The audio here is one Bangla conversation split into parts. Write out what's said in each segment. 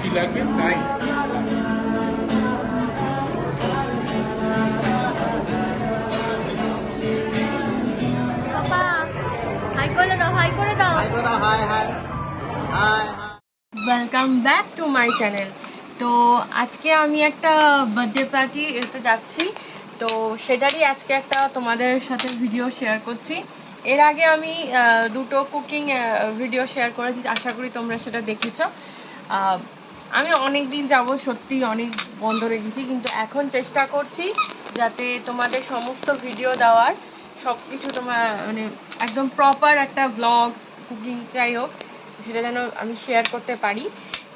কি লাগবে দাও হাই করে দাও। হাই করে দাও hi hi hi hi welcome back to my channel তো আজকে আমি একটা বার্থডে পার্টি এতে যাচ্ছি। তো সেটারই আজকে একটা তোমাদের সাথে ভিডিও শেয়ার করছি। এর আগে আমি দুটো কুকিং ভিডিও শেয়ার করেছি। আশা করি তোমরা সেটা দেখেছ। আমি অনেক দিন যাব সত্যি অনেক বন্ধ রেখেছি, কিন্তু এখন চেষ্টা করছি যাতে তোমাদের সমস্ত ভিডিও দেওয়ার। সব কিছু তোমার মানে একদম প্রপার একটা ব্লগ কুকিং যাই হোক। সেটা যেন আমি শেয়ার করতে পারি।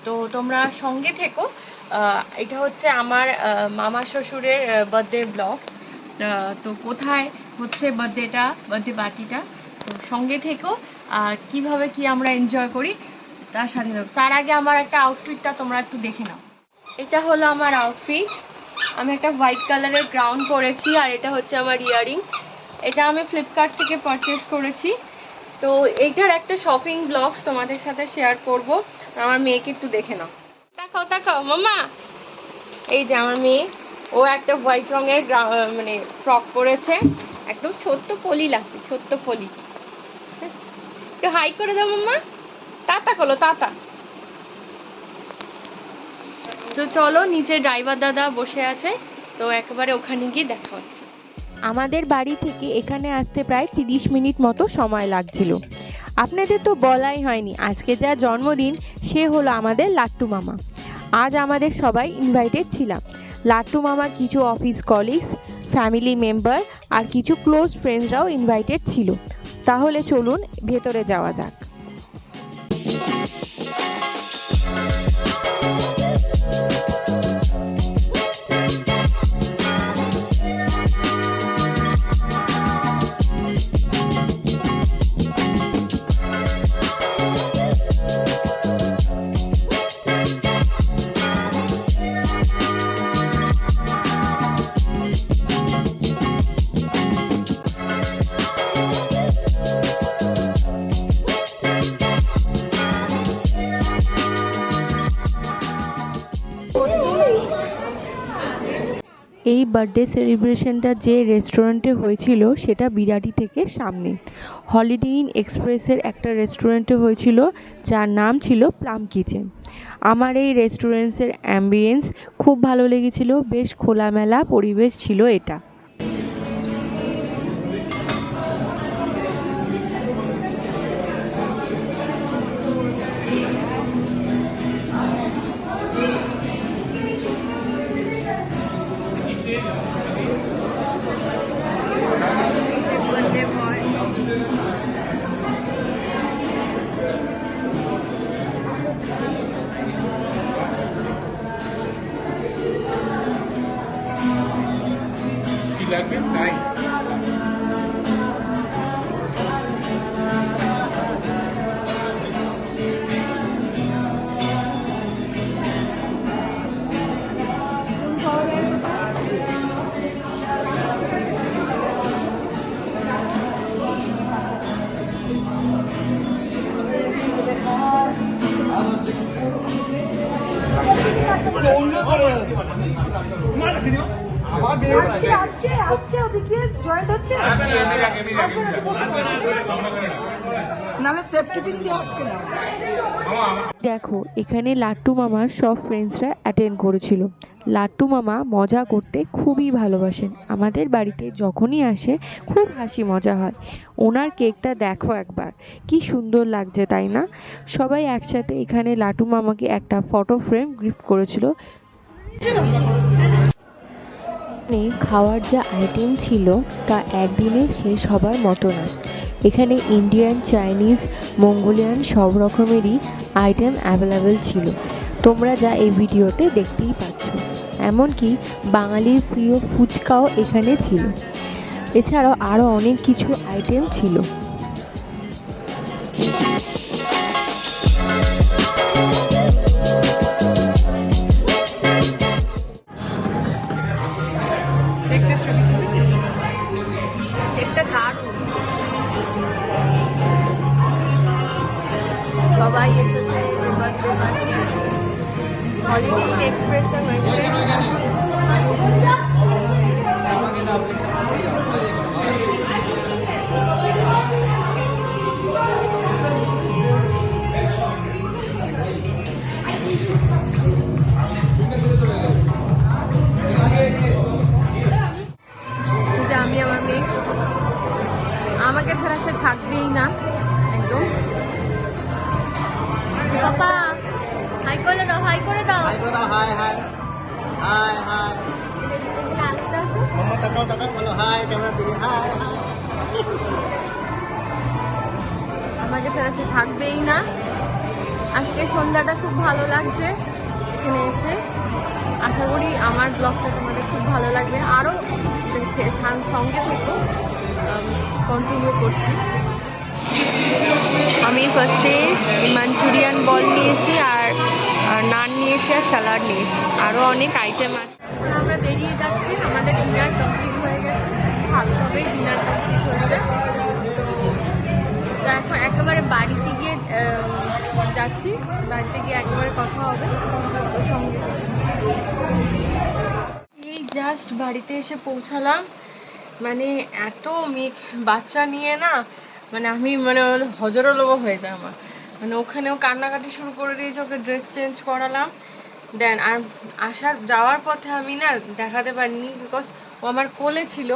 তো তোমরা সঙ্গে থেকো। এটা হচ্ছে আমার মামা শ্বশুরের বার্থডে ব্লগস তো কোথায় হচ্ছে বার্থডেটা বার্থডে পার্টিটা তো সঙ্গে থেকো। আর কীভাবে কি আমরা এনজয় করি, তার সাথে তার আগে আমার একটা আউটফিটটা তোমরা একটু দেখে নাও। এটা হলো আমার আউটফিট আমি একটা হোয়াইট কালারের গ্রাউন্ড পরেছি, আর এটা হচ্ছে আমার ইয়ারিং এটা আমি ফ্লিপকার্ট থেকে পারচেস করেছি। তো এইটার একটা শপিং ব্লগস তোমাদের সাথে শেয়ার করব। আমার মেয়েকে একটু দেখে নাও। তাকাও তাকাও, মামা। এই যে আমার মেয়ে, ও একটা হোয়াইট রঙের মানে ফ্রক পরেছে। একদম ছোট্ট পলি লাগছে, ছোট্ট পলি। একটু হাই করে দাও মাম্মা তাতা করল তাতা। তো চলো, নিচে ড্রাইভার দাদা বসে আছে। তো একেবারে ওখানে গিয়ে দেখা হচ্ছে। আমাদের বাড়ি থেকে এখানে আসতে প্রায় তিরিশ মিনিট মতো সময় লাগছিল। আপনাদের তো বলাই হয়নি, আজকে যা জন্মদিন, সে হলো আমাদের লাট্টু মামা। আজ আমাদের সবাই ইনভাইটেড ছিলাম। লাট্টু মামার কিছু অফিস কলিগস ফ্যামিলি মেম্বার আর কিছু ক্লোজ ফ্রেন্ডসরাও ইনভাইটেড ছিল। তাহলে চলুন ভেতরে যাওয়া যাক। এই বার্থডে সেলিব্রেশনটা যে রেস্টুরেন্টে হয়েছিল, সেটা বিরাটি থেকে সামনে। হলিডে ইন এক্সপ্রেসের একটা রেস্টুরেন্টে হয়েছিল, যার নাম ছিল প্লাম কিচেন আমার এই রেস্টুরেন্টসের অ্যাম্বিয়েন্স খুব ভালো লেগেছিল, বেশ খোলামেলা পরিবেশ ছিল এটা। লাগবে সাই দেখো এখানে লাট্টু মামার সব ফ্রেন্ডসরা অ্যাটেন্ড করেছিল। লাট্টু মামা মজা করতে খুবই ভালোবাসেন। আমাদের বাড়িতে যখনই আসে, খুব হাসি মজা হয়। ওনার কেকটা দেখো একবার। কি সুন্দর লাগছে, তাই না? সবাই একসাথে এখানে লাট্টু মামাকে একটা ফটো ফ্রেম গিফট করেছিল। খাওয়ার যা আইটেম ছিল, তা একদিনে শেষ হবার মতো না এখানে ইন্ডিয়ান চাইনিজ মঙ্গোলিয়ান সব রকমেরই আইটেম অ্যাভেলেবেল ছিল। তোমরা যা এই ভিডিওতে দেখতেই পাচ্ছ। এমনকি বাঙালির প্রিয় ফুচকাও এখানে ছিল। এছাড়াও আরও অনেক কিছু আইটেম ছিল। Hollywood Express and my friend. Thank you. Hi hi. আসো। আমাকে ছাড়া সে থাকবেই না। আজকে সন্ধ্যাটা খুব ভালো লাগছে এখানে এসে। আশা করি আমার ব্লগটা তোমাদের খুব ভালো লাগবে। আরও সঙ্গে থেকো। কন্টিনিউ করছি। আমি ফার্স্টে মাঞ্চুরিয়ান বল নিয়েছি আর নান নিয়েছি আর স্যালাড নিয়েছি। আরও অনেক আইটেম আছে। আমরা বেরিয়ে যাচ্ছি। আমাদের ডিনার কমপ্লিট হয়ে গেছে। ভালোভাবেই ডিনার কমপ্লিট হয়েছে তো এখন একেবারে বাড়িতে গিয়ে যাচ্ছি। বাড়িতে গিয়ে একেবারে কথা হবে। সঙ্গে এই জাস্ট বাড়িতে এসে পৌঁছালাম। মানে এত মেঘ বাচ্চা নিয়ে না মানে আমি মানে হজরলোক হয়ে যায় আমার। মানে ওখানেও কান্নাকাটি শুরু করে দিয়েছে, ওকে ড্রেস চেঞ্জ করালাম। দেন আর আসার, যাওয়ার পথে আমি না দেখাতে পারিনি বিকজ ও আমার কোলে ছিল।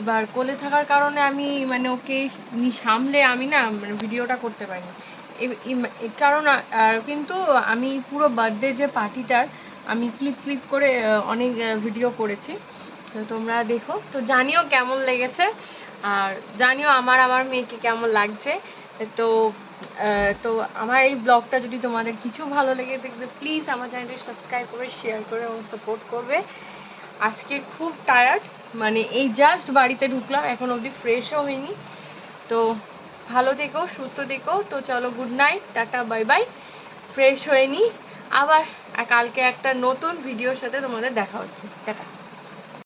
এবার কোলে থাকার কারণে আমি মানে ওকে সামলে আমি না মানে ভিডিওটা করতে পারিনি। কারণ আর কিন্তু আমি পুরো বার্থডে যে পার্টিটার আমি ক্লিপ ক্লিপ করে অনেক ভিডিও করেছি। তো তোমরা দেখো। তো জানিও কেমন লেগেছে। আর জানিও আমার আমার মেয়েকে কেমন লাগছে। তো তো আমার এই ব্লগটা যদি তোমাদের কিছু ভালো লেগে থাকে প্লিজ আমার চ্যানেলটি সাবস্ক্রাইব করে শেয়ার করে এবং সাপোর্ট করবে। আজকে খুব টায়ার্ড মানে এই জাস্ট বাড়িতে ঢুকলাম, এখন অবধি ফ্রেশও হয়নি তো ভালো থেকো, সুস্থ থেকো, তো চলো good night tata bye bye fresh হয়ে নি। আবার কালকে একটা নতুন ভিডিওর সাথে তোমাদের দেখা হচ্ছে। টাটা।